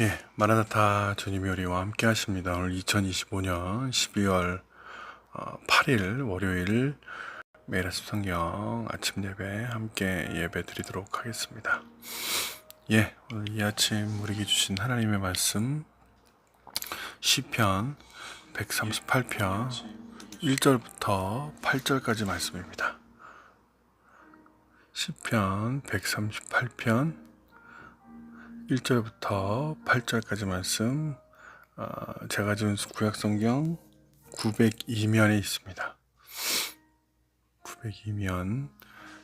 예, 마라나타 주님의 우리와 함께 하십니다. 오늘 2025년 12월 8일 월요일 매일 아침 성경 아침 예배 함께 예배 드리도록 하겠습니다. 예, 오늘 이 아침 우리에게 주신 하나님의 말씀 시편 138편 1절부터 8절까지 말씀입니다. 시편 138편 1절부터 8절까지 말씀 어, 제가 준 구약성경 902면에 있습니다. 902면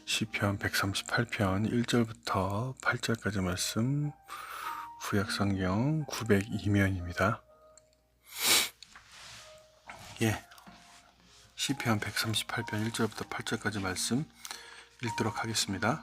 시편 138편 1절부터 8절까지 말씀 구약성경 902면입니다. 예. 시편 138편 1절부터 8절까지 말씀 읽도록 하겠습니다.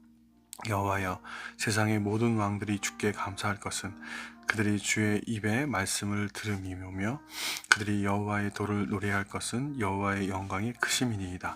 여호와여 세상의 모든 왕들이 주께 감사할 것은 그들이 주의 입에 말씀을 들음이며 그들이 여호와의 도를 노래할 것은 여호와의 영광이 크심이니이다.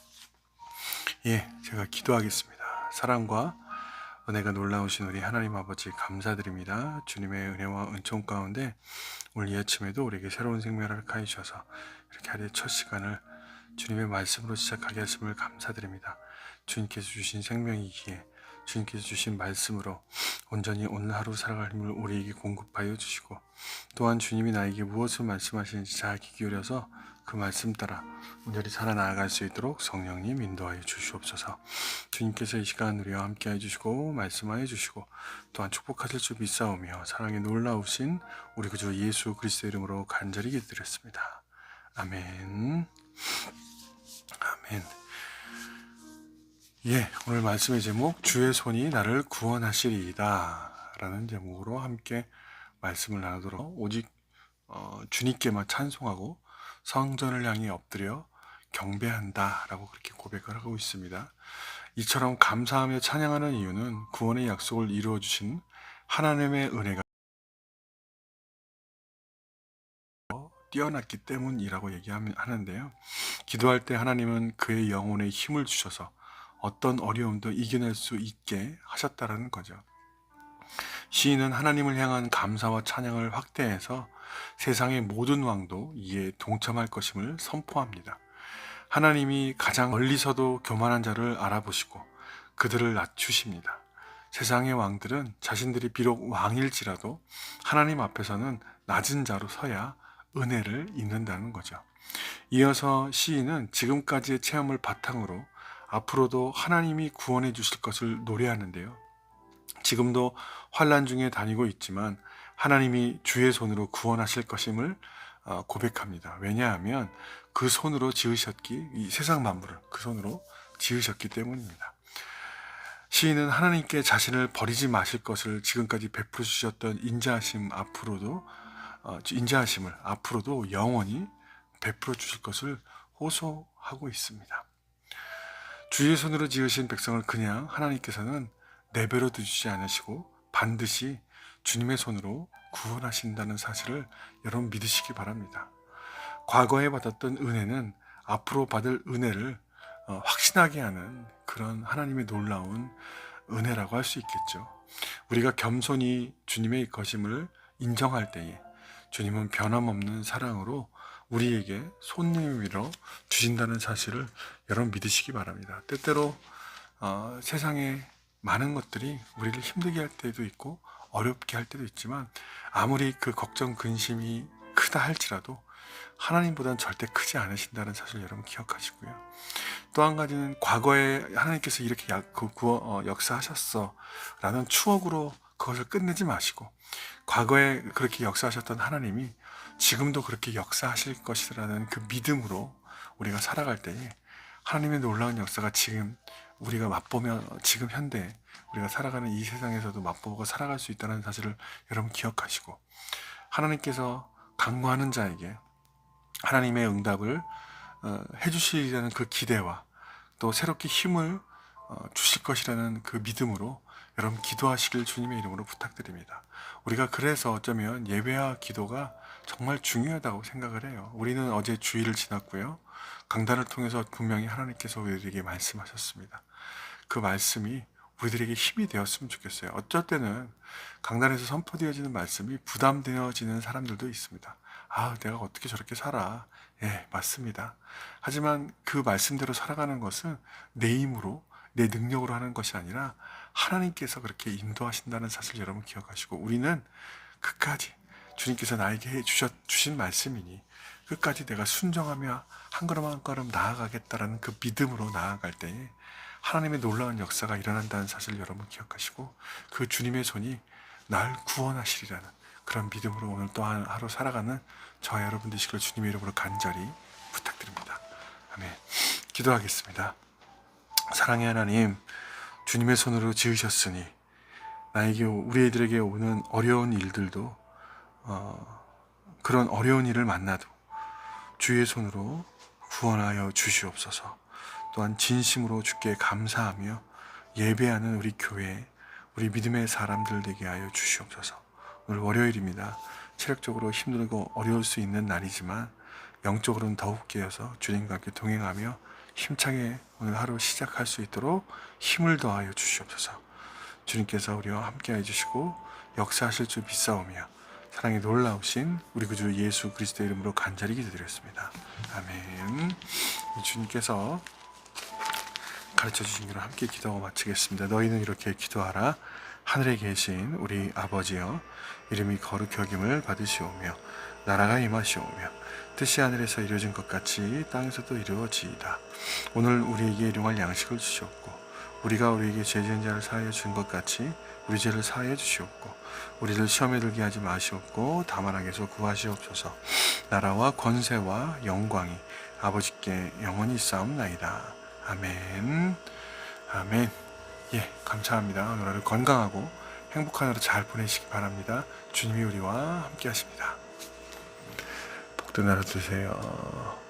예, 제가 기도하겠습니다. 사랑과 은혜가 놀라우신 우리 하나님 아버지 감사드립니다. 주님의 은혜와 은총 가운데 오늘 이 아침에도 우리에게 새로운 생명을 하여 주셔서 이렇게 하루의 첫 시간을 주님의 말씀으로 시작하게 하심을 감사드립니다. 주님께서 주신 생명이기에 주님께서 주신 말씀으로 온전히 오늘 하루 살아갈 힘을 우리에게 공급하여 주시고 또한 주님이 나에게 무엇을 말씀하시는지 잘 귀 기울여서 그 말씀 따라 온전히 살아나갈 수 있도록 성령님 인도하여 주시옵소서. 주님께서 이 시간 우리와 함께 해 주시고 말씀하여 주시고 또한 축복하실 줄 믿사오며 사랑에 놀라우신 우리 구주 예수 그리스도 이름으로 간절히 기도드렸습니다. 아멘. 아멘. 예, 오늘 말씀의 제목 주의 손이 나를 구원하시리이다 라는 제목으로 함께 말씀을 나누도록 오직 어, 주님께만 찬송하고 성전을 향해 엎드려 경배한다 라고 그렇게 고백을 하고 있습니다. 이처럼 감사하며 찬양하는 이유는 구원의 약속을 이루어 주신 하나님의 은혜가 뛰어났기 때문이라고 얘기하는데요. 기도할 때 하나님은 그의 영혼에 힘을 주셔서 어떤 어려움도 이겨낼 수 있게 하셨다라는 거죠. 시인은 하나님을 향한 감사와 찬양을 확대해서 세상의 모든 왕도 이에 동참할 것임을 선포합니다. 하나님이 가장 멀리서도 교만한 자를 알아보시고 그들을 낮추십니다. 세상의 왕들은 자신들이 비록 왕일지라도 하나님 앞에서는 낮은 자로 서야 은혜를 입는다는 거죠. 이어서 시인은 지금까지의 체험을 바탕으로 앞으로도 하나님이 구원해 주실 것을 노래하는데요. 지금도 환란 중에 다니고 있지만 하나님이 주의 손으로 구원하실 것임을 어, 고백합니다. 왜냐하면 그 손으로 지으셨기 이 세상 만물을 그 손으로 지으셨기 때문입니다. 시인은 하나님께 자신을 버리지 마실 것을 지금까지 베풀어 주셨던 인자하심 앞으로도 어, 인자하심을 앞으로도 영원히 베풀어 주실 것을 호소하고 있습니다. 주의 손으로 지으신 백성을 그냥 하나님께서는 내버려 두지 않으시고 반드시 주님의 손으로 구원하신다는 사실을 여러분 믿으시기 바랍니다. 과거에 받았던 은혜는 앞으로 받을 은혜를 어, 확신하게 하는 그런 하나님의 놀라운 은혜라고 할 수 있겠죠. 우리가 겸손히 주님의 것임을 인정할 때에 주님은 변함없는 사랑으로 우리에게 손님으로 주신다는 사실을 여러분 믿으시기 바랍니다. 때때로 어, 세상에 많은 것들이 우리를 힘들게 할 때도 있고 어렵게 할 때도 있지만 아무리 그 걱정 근심이 크다 할지라도 하나님보다는 절대 크지 않으신다는 사실 여러분 기억하시고요. 또 한 가지는 과거에 하나님께서 이렇게 어, 역사하셨어 라는 추억으로 그것을 끝내지 마시고 과거에 그렇게 역사하셨던 하나님이 지금도 그렇게 역사하실 것이라는 그 믿음으로 우리가 살아갈 때에 하나님의 놀라운 역사가 지금 우리가 맛보면 지금 현대 우리가 살아가는 이 세상에서도 맛보고 살아갈 수 있다는 사실을 여러분 기억하시고 하나님께서 강구하는 자에게 하나님의 응답을 어, 해주시리라는 그 기대와 또 새롭게 힘을 어, 주실 것이라는 그 믿음으로 여러분 기도하시길 주님의 이름으로 부탁드립니다. 우리가 그래서 어쩌면 예배와 기도가 정말 중요하다고 생각을 해요. 우리는 어제 주일을 지났고요. 강단을 통해서 분명히 하나님께서 우리에게 말씀하셨습니다. 그 말씀이 우리들에게 힘이 되었으면 좋겠어요. 어쩔 때는 강단에서 선포되어지는 말씀이 부담되어지는 사람들도 있습니다. 아, 내가 어떻게 저렇게 살아? 예, 맞습니다. 하지만 그 말씀대로 살아가는 것은 내 힘으로, 내 능력으로 하는 것이 아니라 하나님께서 그렇게 인도하신다는 사실 여러분 기억하시고 우리는 끝까지 주님께서 나에게 해 주셨, 주신 말씀이니 끝까지 내가 순정하며 한 걸음 한 걸음 나아가겠다라는 그 믿음으로 나아갈 때에 하나님의 놀라운 역사가 일어난다는 사실 여러분 기억하시고 그 주님의 손이 날 구원하시리라는 그런 믿음으로 오늘 또한 하루 살아가는 저와 여러분 되시길 주님의 이름으로 간절히 부탁드립니다. 아멘. 기도하겠습니다. 사랑의 하나님, 주님의 손으로 지으셨으니 나에게 우리들에게 오는 어려운 일들도 어, 그런 어려운 일을 만나도 주의 손으로 구원하여 주시옵소서. 또한 진심으로 주께 감사하며 예배하는 우리 교회, 우리 믿음의 사람들 되게 하여 주시옵소서. 오늘 월요일입니다. 체력적으로 힘들고 어려울 수 있는 날이지만 영적으로는 더욱 깨어서 주님과 함께 동행하며 힘차게 오늘 하루 시작할 수 있도록 힘을 더하여 주시옵소서. 주님께서 우리와 함께 해주시고 역사하실 줄 믿사오며 사랑이 놀라우신 우리 구주 예수 그리스도의 이름으로 간절히 기도드렸습니다. 아멘. 주님께서 가르쳐 주신 대로 함께 기도하고 마치겠습니다. 너희는 이렇게 기도하라. 하늘에 계신 우리 아버지여 이름이 거룩히 여김을 받으시오며 나라가 임하시오며 뜻이 하늘에서 이루어진 것 같이 땅에서도 이루어지이다. 오늘 우리에게 일용할 양식을 주시옵고 우리가 우리에게 죄 지은 자를 사하여 준 것 같이 우리 죄를 사하여 주시옵고 우리를 시험에 들게 하지 마시옵고 다만 악에서 구하시옵소서 나라와 권세와 영광이 아버지께 영원히 싸움나이다 아멘. 아멘. 예 감사합니다. 오늘 건강하고 행복한 하루 잘 보내시기 바랍니다. 주님이 우리와 함께 하십니다. 복된 하루 되세요